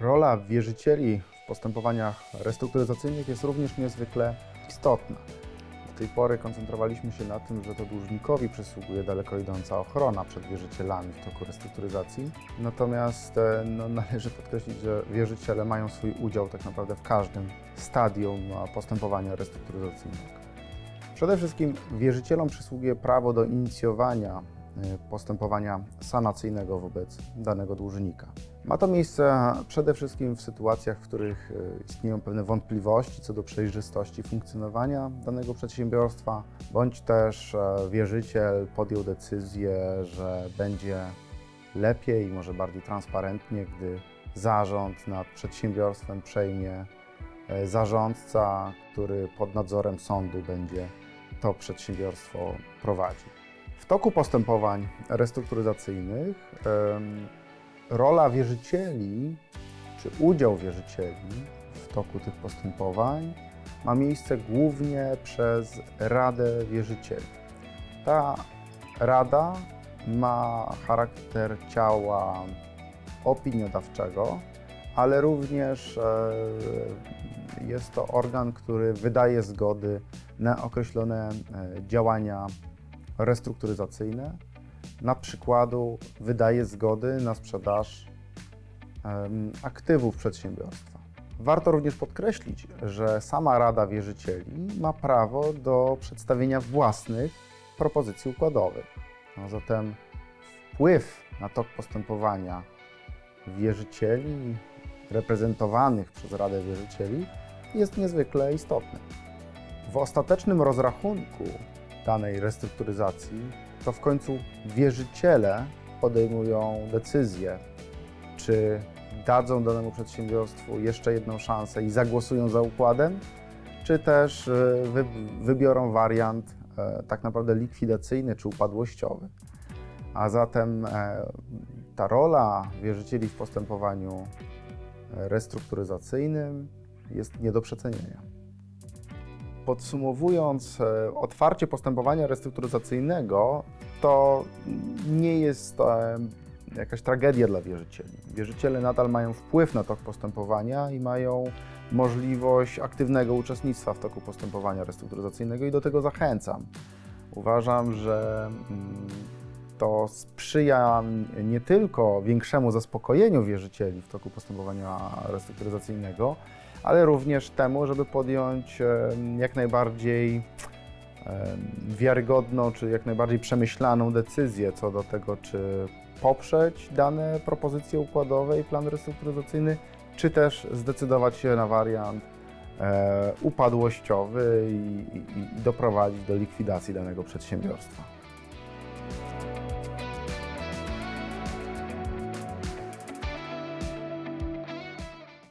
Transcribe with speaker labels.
Speaker 1: Rola wierzycieli w postępowaniach restrukturyzacyjnych jest również niezwykle istotna. Do tej pory koncentrowaliśmy się na tym, że to dłużnikowi przysługuje daleko idąca ochrona przed wierzycielami w toku restrukturyzacji. Natomiast e, no, należy podkreślić, że wierzyciele mają swój udział tak naprawdę w każdym stadium e, postępowania restrukturyzacyjnego. Przede wszystkim wierzycielom przysługuje prawo do inicjowania postępowania sanacyjnego wobec danego dłużnika. Ma to miejsce przede wszystkim w sytuacjach, w których e, istnieją pewne wątpliwości co do przejrzystości funkcjonowania danego przedsiębiorstwa, bądź też e, wierzyciel podjął decyzję, że będzie lepiej, może bardziej transparentnie, gdy zarząd nad przedsiębiorstwem przejmie e, zarządca, który pod nadzorem sądu będzie to przedsiębiorstwo prowadził. W toku postępowań restrukturyzacyjnych rola wierzycieli, czy udział wierzycieli w toku tych postępowań ma miejsce głównie przez Radę Wierzycieli. Ta rada ma charakter ciała opiniodawczego, ale również e, jest to organ, który wydaje zgody na określone e, działania restrukturyzacyjne. Na przykładu wydaje zgody na sprzedaż aktywów przedsiębiorstwa. Warto również podkreślić, że sama Rada Wierzycieli ma prawo do przedstawienia własnych propozycji układowych. Zatem wpływ na tok postępowania wierzycieli reprezentowanych przez Radę Wierzycieli jest niezwykle istotny. W ostatecznym rozrachunku danej restrukturyzacji to w końcu wierzyciele podejmują decyzję, czy dadzą danemu przedsiębiorstwu jeszcze jedną szansę i zagłosują za układem, czy też wy, wybiorą wariant e, tak naprawdę likwidacyjny czy upadłościowy. A zatem e, ta rola wierzycieli w postępowaniu e, restrukturyzacyjnym jest nie do przecenienia. Podsumowując, e, otwarcie postępowania restrukturyzacyjnego to nie jest e, jakaś tragedia dla wierzycieli. Wierzyciele nadal mają wpływ na tok postępowania i mają możliwość aktywnego uczestnictwa w toku postępowania restrukturyzacyjnego i do tego zachęcam. Uważam, że mm, to sprzyja nie tylko większemu zaspokojeniu wierzycieli w toku postępowania restrukturyzacyjnego, ale również temu, żeby podjąć jak najbardziej wiarygodną, czy jak najbardziej przemyślaną decyzję co do tego, czy poprzeć dane propozycje układowe i plan restrukturyzacyjny, czy też zdecydować się na wariant e, upadłościowy i, i, i doprowadzić do likwidacji danego przedsiębiorstwa.